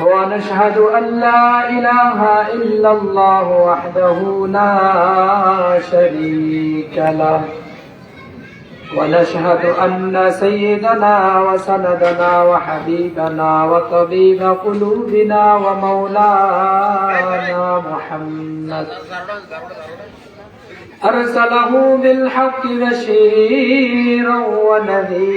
ونشهد أن لا إله إلا الله وحده لا شريك له. ونشهد أن سيدنا وسندنا وحبيبنا وطبيب قلوبنا ومولانا محمد. أرسله بالحق بشيرا ونذيرا.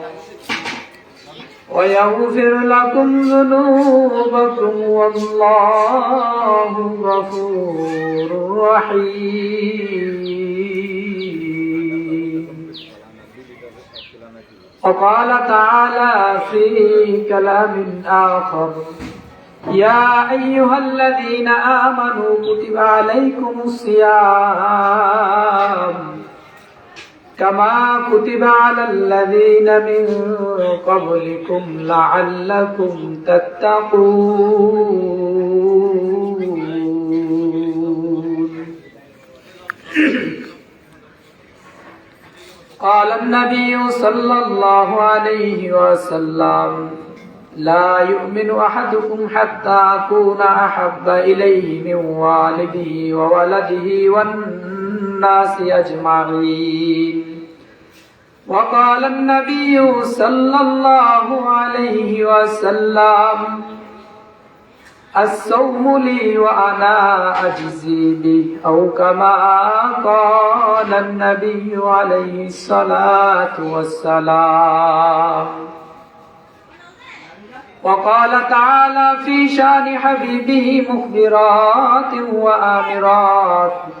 ويغفر لكم ذنوبكم والله غفور رحيم وقال تعالى في كلام آخر يا أيها الذين آمنوا كتب عليكم الصيام كما كتب على الذين من قبلكم لعلكم تتقون. قال النبي صلى الله عليه وسلم لا يؤمن أحدكم حتى أكون أحب إليه من والده وولده والناس أجمعين. وقال النبي صلى الله عليه وسلم الصوم لي وأنا أجزي به. أو كما قال النبي عليه الصلاة والسلام. وقال تعالى في شان حبيبه مخبرات وآمرات.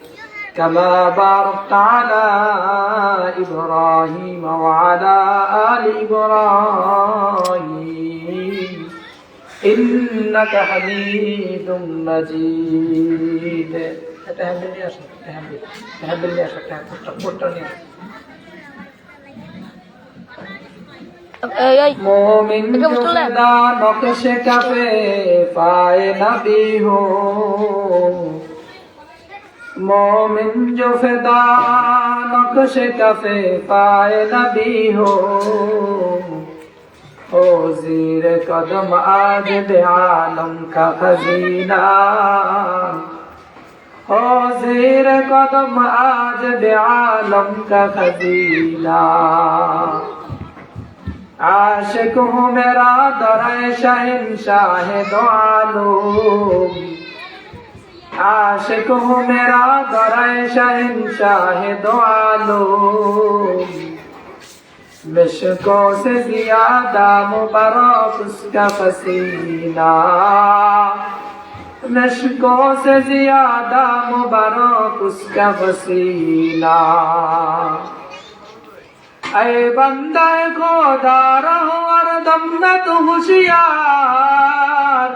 كما باركت على إبراهيم وعلى آل إبراهيم إنك حميد مجيد تحب لي أشهد تحب تحب لي أشهد تحب মোমিন নকশে কাপে পায় না বিহো مومن جو فدا نقش کفے پائے نبی ہو او زیر قدم آج عالم کا خزینہ او زیر قدم آج عالم کا خزینہ عاشق ہوں میرا در شہن شاہ دو عالم आशिक हूँ मेरा दर शहनशाह दो आलम आशिक हूँ मेरा दर शहनशाह दो आलम मिशकों से ज्यादा मुबारक उसका पसीना मिशकों से ज्यादा मुबारक उसका पसीना ऐ बंदा खुदा रहो हरदम न तू होशियार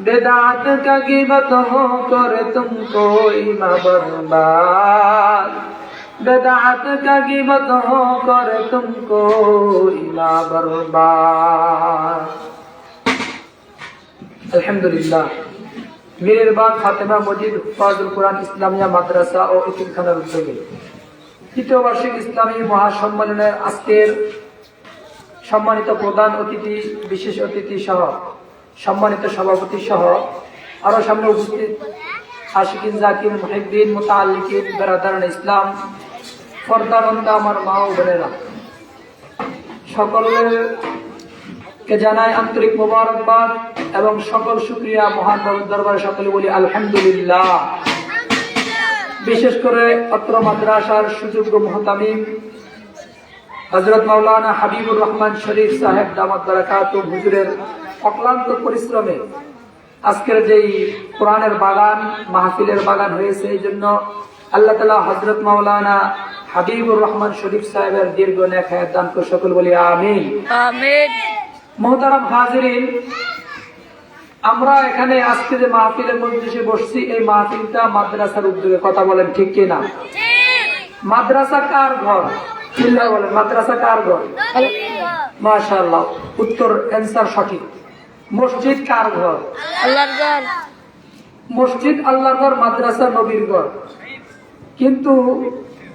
बेदात का गिबत हो कर तुमको इमा बर्बाद बेदात का गिबत हो कर तुमको इमा बर्बाद আলহামদুলিল্লাহ মীরের বাগ ফাতেমা মজিদ ফাজুল কোরআন ইসলামিয়া মাদ্রাসা ও ইতিমখানার উদ্যোগে তৃতীয় বার্ষিক ইসলামী মহাসম্মেলনের আজকের সম্মানিত প্রধান অতিথি বিশেষ অতিথি সহ সম্মানিত সভাপতি সহ আরও সামনে উপস্থিত আশিকিন জাকির মুহিদ্দিন মোতালিকিন বেরাদারান ইসলাম, ফর্দানন্দা আমার মা ও বোনেরা। সকলের কে জানাই আন্তরিক মোবারকবাদ এবং সকল শুক্রিয়া মহান দরবারে সকলে বলি আলহামদুলিল্লাহ। বিশেষ করে অত্র মাদ্রাসার সুযোগ্য মহতামিম হজরত মাওলানা হাবিবুর রহমান শরীফ সাহেব দামাত বারাকাত হুজুরের অক্লান্ত পরিশ্রমে। আজকের যেই কোরআনের বাগান মাহফিলের বাগান হয়েছে এই জন্য আল্লাহ তালা হজরত মাওলানা হাবিবুর রহমান শরীফ সাহেবের দীর্ঘ হায়াত দান করে সকল বলি আমিন। মোহতারাম হাজিরিন আমরা এখানে আজকে যে মাহফিলের মধ্যে বসছি এই মাহফিলটা মাদ্রাসার উদ্যোগে কথা বলেন ঠিক কিনা? মাদ্রাসা কার ঘর? বলেন মাদ্রাসা কার ঘর? মাশাআল্লাহ উত্তর অ্যান্সার সঠিক। মসজিদ কার ঘর? আল্লাহর ঘর। মসজিদ আল্লাহর ঘর মাদ্রাসা নবীর ঘর। কিন্তু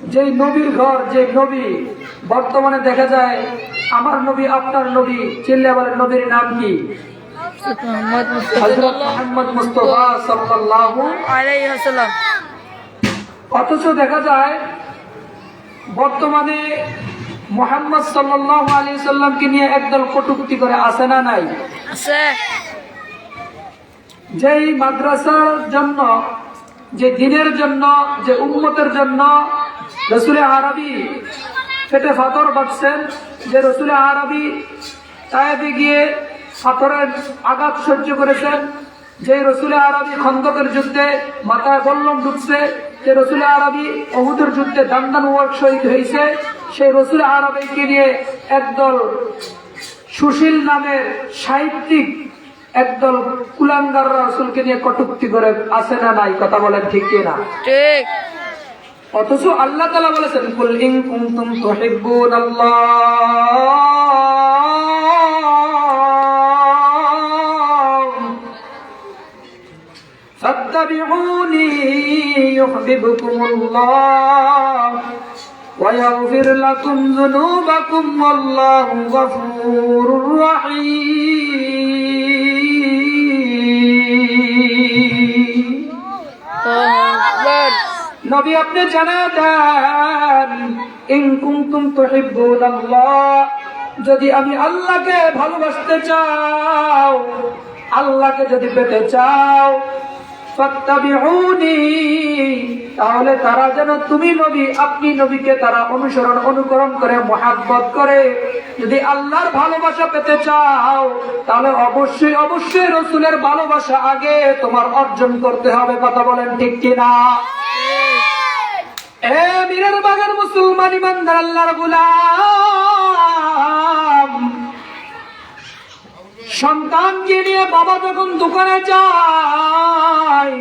যেই নবীর ঘর যে নবী বর্তমানে দেখা যায় আমার নবী আপনার নবী চিল্লা বলেন নবীর নাম কি? অথচ দেখা যায় বর্তমানে মোহাম্মদ সাল্লাল্লাহু আলাইহি সাল্লামকে নিয়ে একদল কটূক্তি করে আসে না নাই? আছে। যেই মাদ্রাসার জন্য যে দিনের জন্য যে উম্মতের জন্য রসুলে আরবি পেটে ফাতর বাঁচছেন যে রসুলে আরবি তায়েবে গিয়ে ফাতরের আঘাত সহ্য করেছেন যে রসুলে আরবি খন্দকের যুদ্ধে মাথায় বল্লম ঢুকছে যে রসুল আরবি অহুদের যুদ্ধে দান্দান ওয়ার্ক শহীদ হয়েছে সেই রসুল আরবিকে নিয়ে একদল সুশীল নামের সাহিত্যিক একদল কুলাঙ্গার রসুলকে নিয়ে কটুক্তি করে আসে না নাই কথা বলেন ঠিক না অথচ আল্লাহ তালা বলেছেন কুলিং কুমতুম তুহিব্বুন আল্লাহ ফাত্তাবিউন يحببكم الله ويغفر لكم ذنوبكم والله غفور رحيم আকবার নবী আপনি জানা দেন ইন কুনতুম তুহিব্বুনাল্লাহ যদি আমি আল্লাহকে ভালোবাসতে চাও আল্লাহকে যদি পেতে চাও ফাত্তাবিউনি তাহলে তারা যেন তুমি নবী আপনি নবীকে তারা অনুসরণ অনুকরণ করে মহাব্বত করে। যদি আল্লাহর ভালোবাসা পেতে চাও তাহলে অবশ্যই অবশ্যই রসুলের ভালোবাসা আগে তোমার অর্জন করতে হবে। কথা বলেন ঠিক কিনা? এ মীরের বাগান মুসলমান ইমানদার আল্লাহর গুলাম। সন্তানকে নিয়ে বাবা যখন দোকানে যায়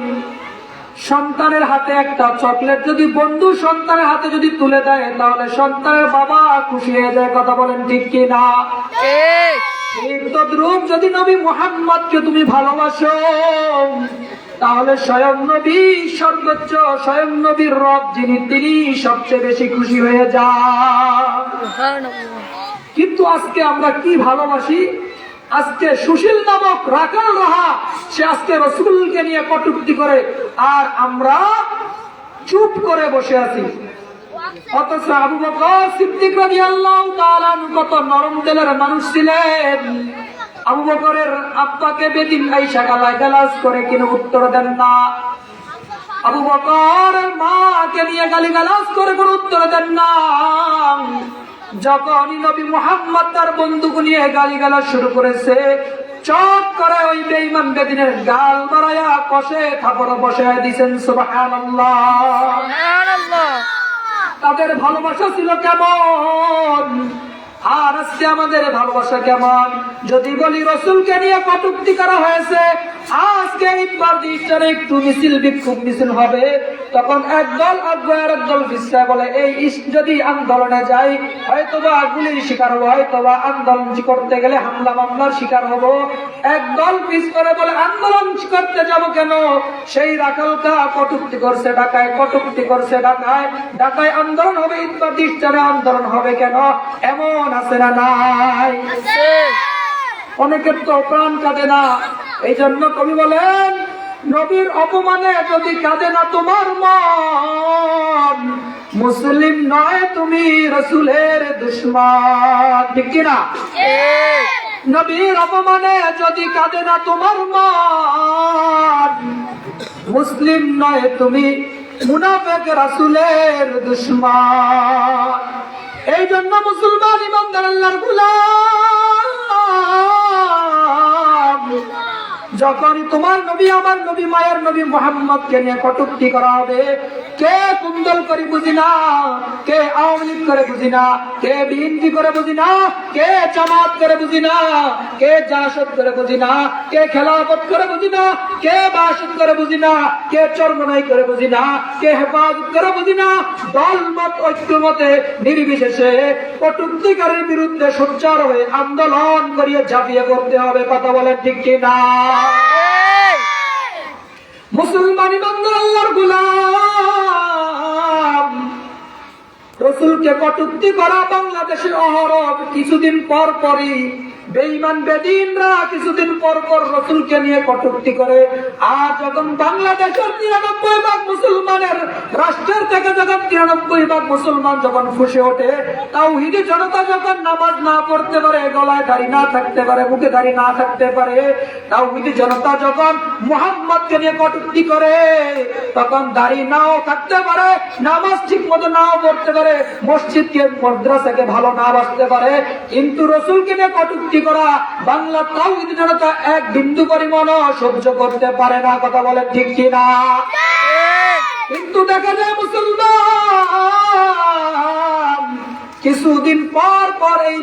সন্তানের হাতে একটা চকলেট যদি বন্ধু সন্তানের হাতে যদি তুলে দেয় তাহলে সন্তানের বাবা খুশি হয়ে যায় কথা বলেন ঠিক কি না তদ্রূপ যদি নবী মোহাম্মদকে তুমি ভালোবাসো তাহলে স্বয়ং নবী সর্বোচ্চ স্বয়ং নবীর রব যিনি তিনি সবচেয়ে বেশি খুশি হয়ে যান। সুবহানাল্লাহ। কিন্তু আজকে আমরা কি ভালোবাসি? আজকে সুশীল নামক রাখাল রাহা, সে আজকে রসুলকে নিয়ে কটুক্তি করে, আর আমরা চুপ করে বসে আছি। আবু বকর সিদ্দিক রাদিয়াল্লাহু কত নরম মানুষ ছিলেন। বকরের করে উত্তর দেন না। মাকে নিয়ে গালি গালাজ করে উত্তর দেন না। যখনই নবী মুহাম্মদ তার বন্দুক নিয়ে গালি গালাজ শুরু করেছে চট করে ওই বেঈমান বেদিনের গাল বাড়ায়া কষে থাপড় বসে দিছেন সুবহানাল্লাহ। সুবহানাল্লাহ। তাদের ভালোবাসা ছিল কেমন? আর আজকে আমাদের ভালোবাসা কেমন? যদি বলি রসুলকে নিয়ে কটুক্তি করা হয়েছে আজকে ইটবার দিস্টারে একটু মিছিল বিক্ষোভ মিছিল হবে, তখন একদল আগ্রহের একদল বিশ্বাস বলে, এই যদি আন্দোলনে যাই হয়তো বা গুলির শিকার হব হয়তো বা আন্দোলন করতে গেলে হামলা মামলার শিকার হব। একদল পিস করে বলে, আন্দোলন করতে যাব কেন? সেই রাখালটা কটুক্তি করছে ঢাকায়, কটুক্তি করছে ঢাকায়। ঢাকায় আন্দোলন হবে ইটবার দিস্টারে আন্দোলন হবে কেন? এমন আছে না নাই? অনেকের তো প্রাণ কাঁদে না। এই জন্য কবি বলেন, নবীর অপমানে যদি কাঁদে না তোমার মন, মুসলিম নয় তুমি রসুলের দুশ্মন। ঠিক কিনা নবীর অপমানে যদি কাঁদে না তোমার মন, মুসলিম নয় তুমি মুনাফেক রাসুলের দুশ্মন। এই জন্য মুসলমান ইমানদার আল্লাহর গুলাম যখনই তোমার নবী আমার নবী মায়ের নবী মোহাম্মদকে নিয়ে কটুক্তি করা হবে কে কুন্দল করে বুঝি না কে আওয়ামী লীগ করে বুঝি না কে বিএনপি করে বুঝি না কে জামাত করে বুঝি না কে জাসদ করে বুঝি না কে খেলাফত করে বুঝি না কে বাসদ করে বুঝি না কে চর্মনাই করে বুঝি না কে হেফাজত করে বুঝি না দল মত ঐক্যমতে নির্বিশেষে কটুক্তিকারীর বিরুদ্ধে সোচ্চার হয়ে আন্দোলন করিয়ে ঝাঁপিয়ে করতে হবে কথা বলেন ঠিক কিনা? মুসলমান আল্লাহর গুলাম। রসুলকে কটুক্তি করা বাংলাদেশে অহরহ কিছুদিন পর পরই বেঈমান বেদিনরা কিছুদিন পর পর রসুলকে নিয়ে কটুক্তি করে আর যখন বাংলাদেশের নিরানব্বই ভাগ মুসলমানের, রাষ্ট্রের থেকে যখন তিরানব্বই ভাগ মুসলমান যখন ফুসে ওঠে তাও হিদি জনতা যখন নামাজ না পড়তে পারে, গলায় দাড়ি না থাকতে পারে, মুখে দাড়ি না থাকতে পারে তাও হিদি জনতা যখন মোহাম্মদকে নিয়ে কটুক্তি করে, তখন দাড়ি নাও থাকতে পারে, নামাজ ঠিক মতো নাও পড়তে পারে, মসজিদকে, মাদ্রাসাকে ভালো না বাসতে পারে, কিন্তু রসুলকে নিয়ে কটুক্তি করা বাংলা তাও হিদি জনতা এক বিন্দু পরিমাণ সহ্য করতে পারে না কথা বলে ঠিক কিনা? কিন্তু দেখা যায় মুসলমান কিছুদিন পর পর এই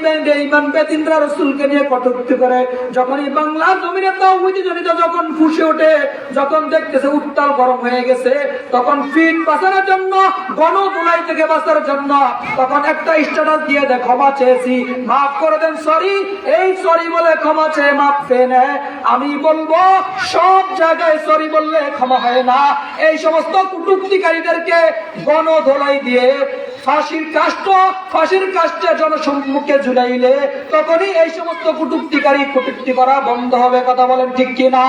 ইমান বেদিনরা রসুলকে নিয়ে কটুক্তি করে, যখন এই বাংলা জমিনে তাওহিদি জনিত যখন ফুসে ওঠে, যখন দেখতেছে উত্তাল গরম হয়ে গেছে, তখন ফিট বাঁচানোর জন্য গণ দুলাই থেকে বাঁচার জন্য, তখন একটা স্ট্যাটাস দিয়ে দেয় ক্ষমা চেয়েছি, মাফ করে দেন সরি এই সরি বলে ক্ষমা চেয়ে মাফ পেয়ে নেয় আমি বলব, সব জায়গায় সরি বললে ক্ষমা হয় না। এই সমস্ত কুটুক্তিকারীদেরকে গণ ধোলাই দিয়ে ফাঁসির কাষ্ট ফাঁসির কাষ্টে জনসম্মুখে ঝুলাইলে তখনই এই সমস্ত কুটুক্তিকারী কুটুক্তি করা বন্ধ হবে কথা বলেন ঠিক কিনা?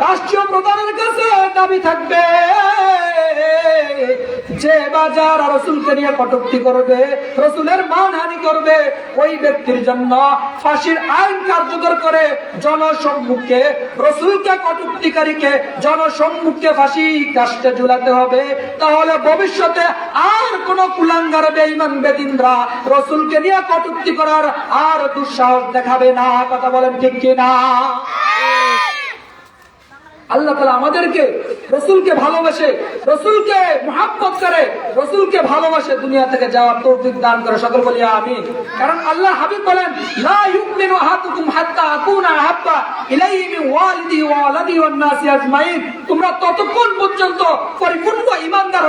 রাষ্ট্রীয় প্রধানের কাছে দাবি থাকবে। যে বাজার রসুলকে নিয়ে কটুক্তি করবে, রসুলের মানহানি করবে, ওই ব্যক্তির জন্য ফাঁসির আইন কার্যকর করে জনসম্মুখে, রসুলকে কটুক্তিকারীকে জনসম্মুখে ফাঁসি কাষ্টে ঝুলাতে হবে। তাহলে ভবিষ্যতে আর কোন কুলাঙ্গার বেঈমান বেদিনরা রসুলকে নিয়ে কটুক্তি করার আর দুঃসাহস দেখাবে না। কথা বলেন ঠিক কিনা? আল্লাহ তালা আমাদেরকে রসুলকে ভালোবাসে, রসুলকে মহাব্বত করে, রসুলকে ভালোবাসে দুনিয়া থেকে যাওয়ার তৌফিক দান করে। সকল বলি আমি কারণ আল্লাহ হাবিব বলেন, লা ইউমিনু আহাদুকুম হাত্তা আকুনা আহাব্বা ইলাইহি মিন ওয়ালিদি ওয়া ওয়ালাদি ওয়ান নাসি আজমাইন। তোমরা ততক্ষণ পর্যন্ত পরিপূর্ণ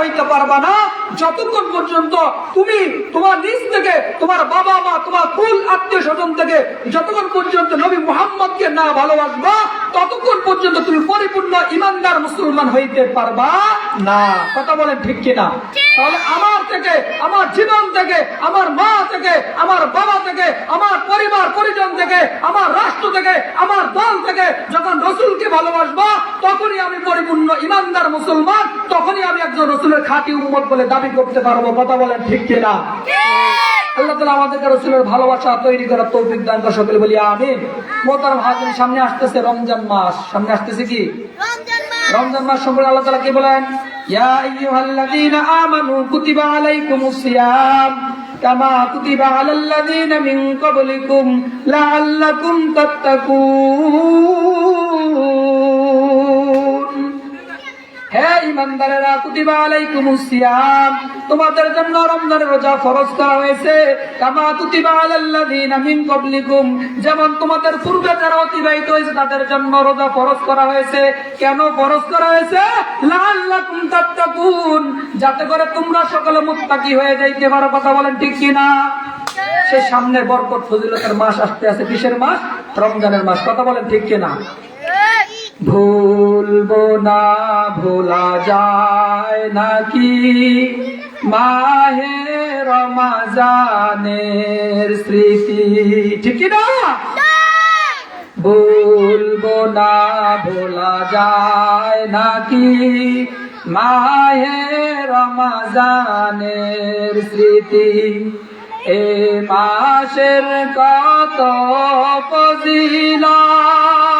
হইতে পারবা না। যতক্ষণ পর্যন্ত তুমি তোমার নিজ থেকে, তোমার বাবা মা, তোমার কুল আত্মীয় স্বজন থেকে যতক্ষণ পর্যন্ত নবী মুহাম্মদকে না ভালোবাসবা, ততক্ষণ পর্যন্ত তুমি পরিপূর্ণ পরিপূর্ণ ইমানদার মুসলমান হইতে পারবা না। কথা বলেন ঠিক কিনা? তাহলে আমার থেকে আমার জীবন থেকে আমার মা থেকে আমার বাবা থেকে আমার পরিবার পরিজন থেকে আমার রাষ্ট্র থেকে আমার দল থেকে যখন রসুলকে ভালোবাসবো তখনই আমি পরিপূর্ণ ইমানদার মুসলমান তখনই আমি একজন রসুলের খাঁটি উম্মত বলে দাবি করতে পারব। কথা বলেন ঠিক কিনা? আল্লাহ তালা আমাদেরকে রসুলের ভালোবাসা তৈরি করার তৌফিক দান করে সকলে বলি আমিন। মোতার হাজির সামনে আসতেছে রমজান মাস। সামনে আসতেছে কি? রমজান মাস। সম্পর্কে আল্লাহ তালা কি বলেন? ইয়া আইয়ুহাল্লাযীনা আমানু কুতিবা আলাইকুমুস সিয়াম কামা কুতিবা আলাল্লাযীনা মিন ক্বাবলিকুম লাআল্লাকুম তাত্তাকুন। হে ইমানদারেরা, কুতিবা আলাইকুমুস সিয়াম। তোমাদের জন্য রমজানের রোজা ফরজ করা হয়েছে। কামা কুতিবা আলাল্লাযীনা মিন ক্বাবলিকুম। যেমন তোমাদের পূর্বে যারা অতিবাহিত হয়েছে, তাদের জন্য রোজা ফরজ করা হয়েছে। কেন ফরজ করা হয়েছে? লাআল্লাকুম তাত্তাকুন। যাতে করে তোমরা সকলে মুত্তাকি হয়ে যাইতে পারো। কথা বলেন ঠিক কি না সে সামনে বরকত ফজিলতের মাস আসতে আছে। কিসের মাস? রমজানের মাস। কথা বলেন ঠিক কি না ভুলবো না, ভোলা যায় নাকি? মাহে রমাজানের স্মৃতি, ঠিক না? ভুলবো না, ভোলা যায় নাকি? মাহে রমাজানের স্মৃতি, এ মাসের কত ফজিলত?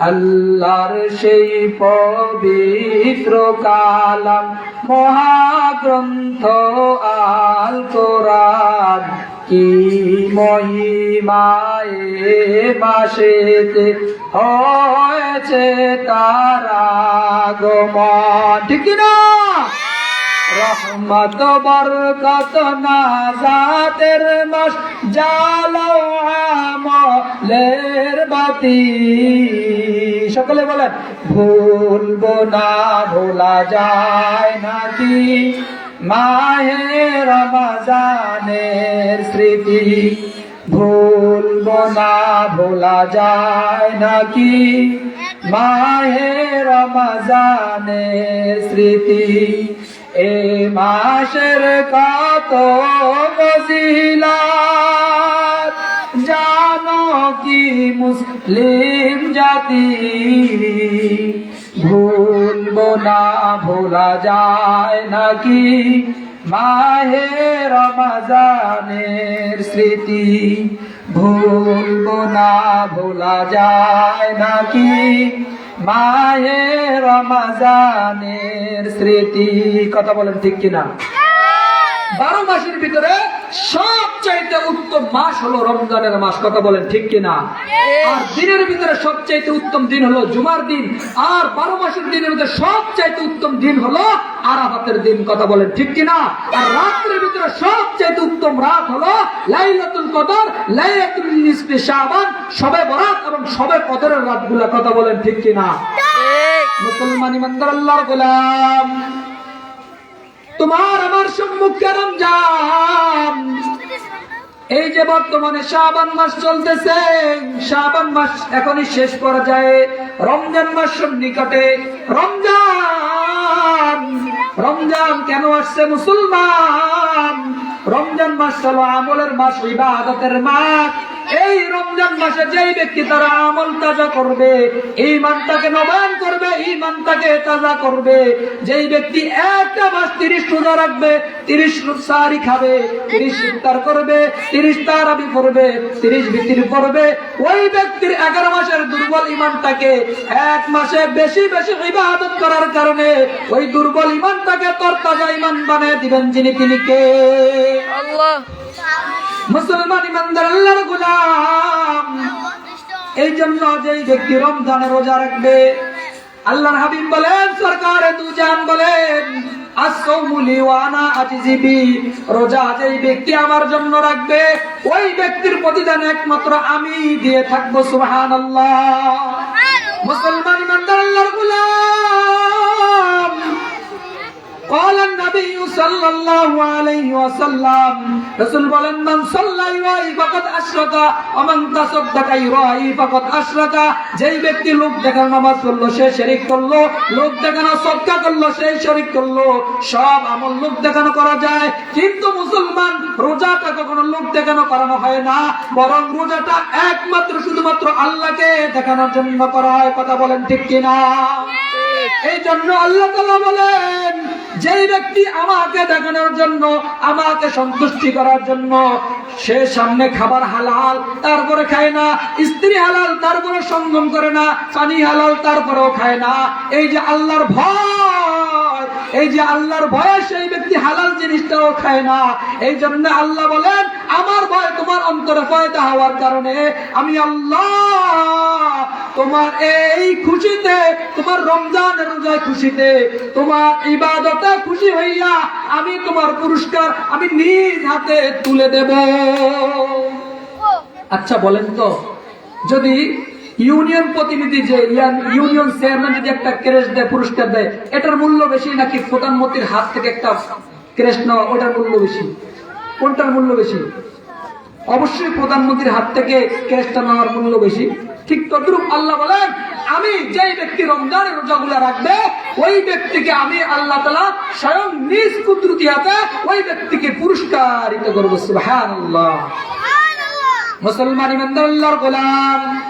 আল্লাহর সেই পবিত্র কালাম, মহাগ্রন্থ আল কোরআন। কি মহিমায়ে মাসেতে হয়েছে তারা গমন ঠিক না রহমত বরকত নাজাতের মাস জালাও আমলের বাতি। সকলে বলেন, ভুলবো না, ভোলা যায় নাকি? মাহে রমাজানের স্মৃতি, ভুলবো না, ভোলা যায় নাকি? মাহে রমাজানের স্মৃতি, এ মাসের কত ফজিলাত। জানো কি মুসলিম জাতি, ভুলবো না, ভোলা যায় নাকি? মাহে রমাজানের স্মৃতি ভুলবো না, ভোলা যায় নাকি? মাহে রমাজানের স্মৃতি, কথা বলেন ঠিক কিনা? বারো মাসের ভিতরে সবচাইতে উত্তম মাস হলো রমজানের মাস কথা বলেন ঠিক কিনা? আর দিনের ভিতরে সবচাইতে উত্তম দিন হলো জুমার দিন আর বারো মাসের দিনের ভিতরে সবচাইতে উত্তম দিন হলো আরাফাতের দিন কথা বলেন ঠিক কিনা? আর রাত্রের ভিতরে সবচাইতে উত্তম রাত হলো লাইলাতুল কদর লাইলাতুল নিসফে শাবান সবে বরাত এবং সবে কদরের রাতগুলা কথা বলেন ঠিক কিনা? মুসলমান ইমানদার আল্লাহর গোলাম। তোমার আমার সম্মুখে রমজান। এই যে বর্তমানে শাবান মাস চলতেছে, শাবান মাস এখনই শেষ পর্যায়ে, রমজান মাস নিকটে রমজান। রমজান কেন আসছে মুসলমান? রমজান মাস হলো আমলের মাস, ইবাদতের মাস। এই রমজান মাসে যেই ব্যক্তি তারা আমল তাজা করবে ইমানটাকে নবায়ন করবে ইমানটাকে তাজা করবে, যেই ব্যক্তি একটা মাস তিরিশ রোজা রাখবে, তিরিশ সারি খাবে, তিরিশ ইফতার করবে, তিরিশ তারাবি করবে তিরিশ বিক্রি করবে, ওই ব্যক্তির এগারো মাসের দুর্বল ইমানটাকে এক মাসে বেশি বেশি ইবাদত করার কারণে ওই দুর্বল ইমানটাকে তরতাজা ইমান বানিয়ে দিবেন যিনি তিনি কে? আল্লাহ। মুসলমান ইমানদার আল্লাহর গোলাম। এই জন্য যেই ব্যক্তি রমজানে রোজা রাখবে আল্লাহর হাবিব বলেন সরকার দুজান বলেন রোজা যেই ব্যক্তি আমার জন্য রাখবে ওই ব্যক্তির প্রতিদান একমাত্র আমি দিয়ে থাকব সুবহানাল্লাহ। মুসলমান ইমানদার আল্লাহর قال النبي صلى الله عليه وسلم رسول বলেন মান সাল্লা ইরাই ফাকাদ আশরাকা ওয়া মান তাসাদদাকা ইরাই ফাকাদ আশরাকা যেই ব্যক্তি লোক দেখানো নামাজ পড়লো সে শিরক করলো লোক দেখানো সদকা করলো সে শিরক করলো সব আমল লোক দেখানো করা যায় কিন্তু মুসলমান রোজাটা কখনো লোক দেখানো করানো হয় না বরং রোজাটা একমাত্র শুধুমাত্র আল্লাহকে দেখানোর জন্য করা হয় কথা বলেন ঠিক কিনা এই জন্য আল্লাহ তালা বলেন, যেই ব্যক্তি আমাকে দেখানোর জন্য, আমাকে সন্তুষ্টি করার জন্য, সে সামনে খাবার হালাল, তারপরে খায় না, স্ত্রী হালাল, তারপরে সঙ্গম করে না, পানি হালাল, তারপরেও খায় না। এই যে আল্লাহর ভয়, এই যে আল্লাহর ভয়ে সেই ব্যক্তি হালাল জিনিসটাও খায় না এই জন্য আল্লাহ বলেন, আমার ভয় তোমার অন্তরে পয়দা হওয়ার কারণে আমি আল্লাহ তোমার এই খুশিতে, তোমার রমজান রোজায় খুশিতে, তোমার ইবাদতে খুশি হইয়া আমি তোমার পুরস্কার আমি নিজ হাতে তুলে দেব। আচ্ছা বলেন তো, যদি ইউনিয়ন প্রতিনিধি যে ইউনিয়ন চেয়ারম্যান যদি একটা ক্রেশ দেয়, পুরস্কার দেয়, এটার মূল্য বেশি নাকি প্রধানমন্ত্রীর হাত থেকে একটা ক্রেশ নেওয়া, ওটার মূল্য বেশি? কোনটার মূল্য বেশি? অবশ্যই প্রধানমন্ত্রীর হাত থেকে ক্যাশটা নেওয়ার মূল্য বেশি। ঠিক তদ্রুপ আল্লাহ বলেন আমি যেই ব্যক্তি রমজানের রোজাগুলো রাখবে ওই ব্যক্তিকে আমি আল্লাহ তালা স্বয়ং নিজ কুদরতি হাতে ওই ব্যক্তিকে পুরস্কারিত করব। সুবহানাল্লাহ। মুসলমান ইমানদার গোলাম।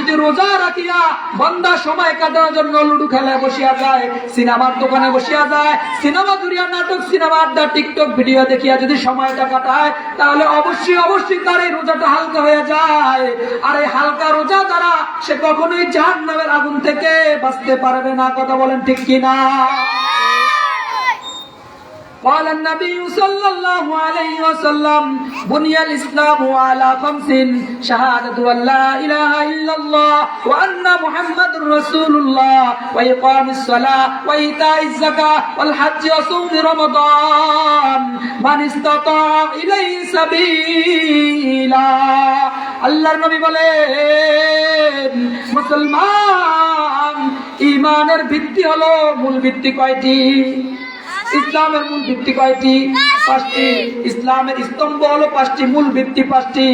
যদি রোজা রাখিয়া বন্দা সময় কাটানোর জন্য লুডু খেলায় বসিয়া যায়, সিনেমার দোকানে বসিয়া যায়, সিনেমা দুরিয়া নাটক, সিনেমা আড্ডা, টিকটক ভিডিও দেখিয়া যদি সময়টা কাটায়, তাহলে অবশ্যই অবশ্যই তার এই রোজাটা হালকা হয়ে যায়। আর এই হালকা রোজা দ্বারা সে কখনোই জাহান নামের আগুন থেকে বাঁচতে পারবে না, কথা বলেন ঠিক কিনা? قال النبي صلى الله عليه وسلم بني الإسلام على خمس شهادة أن لا إله إلا الله وأن محمد رسول الله وإقام الصلاة وإيتاء الزكاة والحج وصوم رمضان من استطاع إليه سبيلا আল্লাহর নবী বলেন মুসলমান ইমানের ভিত্তি হলো মূল ভিত্তি কয়টি ইসলামের মূল ভিত্তি কয়টি? পাঁচটি। ইসলামের স্তম্ভ হলো পাঁচটি, মূল ভিত্তি পাঁচটি।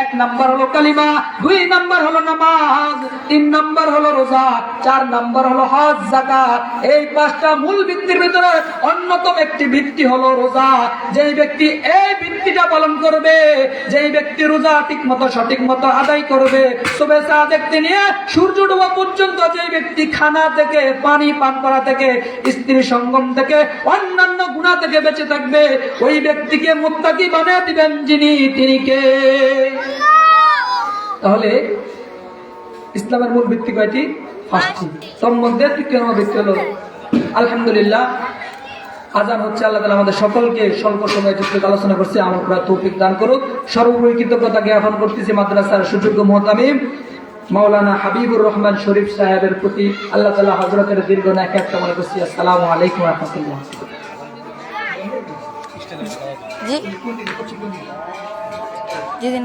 এক নাম্বার হলো কালিমা, দুই নাম্বার হলো নামাজ, তিন নাম্বার হলো রোজা, চার নাম্বার হলো হজ জাকাত এই পাঁচটা মূল ভিত্তির ভিতরে অন্যতম একটি ভিত্তি হলো রোজা। যেই ব্যক্তি এই ভিত্তিটা পালন করবে, যেই ব্যক্তি রোজা ঠিক মতো সঠিক মতো আদায় করবে চা দেখতে নিয়ে সূর্য ডোবা পর্যন্ত যেই ব্যক্তি খানা থেকে, পানি পান করা থেকে, স্ত্রী সঙ্গম থেকে অন্যান্য গুণা থেকে বেঁচে থাকবে। ওই ব্যক্তিকে মুত্তাকি বানিয়ে দিবেন যিনি, তিনি কে? তাহলে ইসলামের মূল ভিত্তি কয়টি? পাঁচটি। তোর মধ্যে তৃতীয় নম্বর ভিত্তি হলো, আলহামদুলিল্লাহ, আজান হচ্ছে আল্লাহ তালা আমাদের সকলকে স্বল্প সময় যুক্ত আলোচনা করছে। আমার তৌফিক দান করুক। সর্বোপরি কৃতজ্ঞতা জ্ঞাপন করতেছি মাদ্রাসার সুযোগ্য মহতামিম। মাওলানা হাবিবুর রহমান শরীফ সাহেবের প্রতি আল্লাহ তালা হজরতের দীর্ঘ নায়ক একটা মনে করছি আসসালামু আলাইকুম রহমতুল্লাহ। জি। দিন।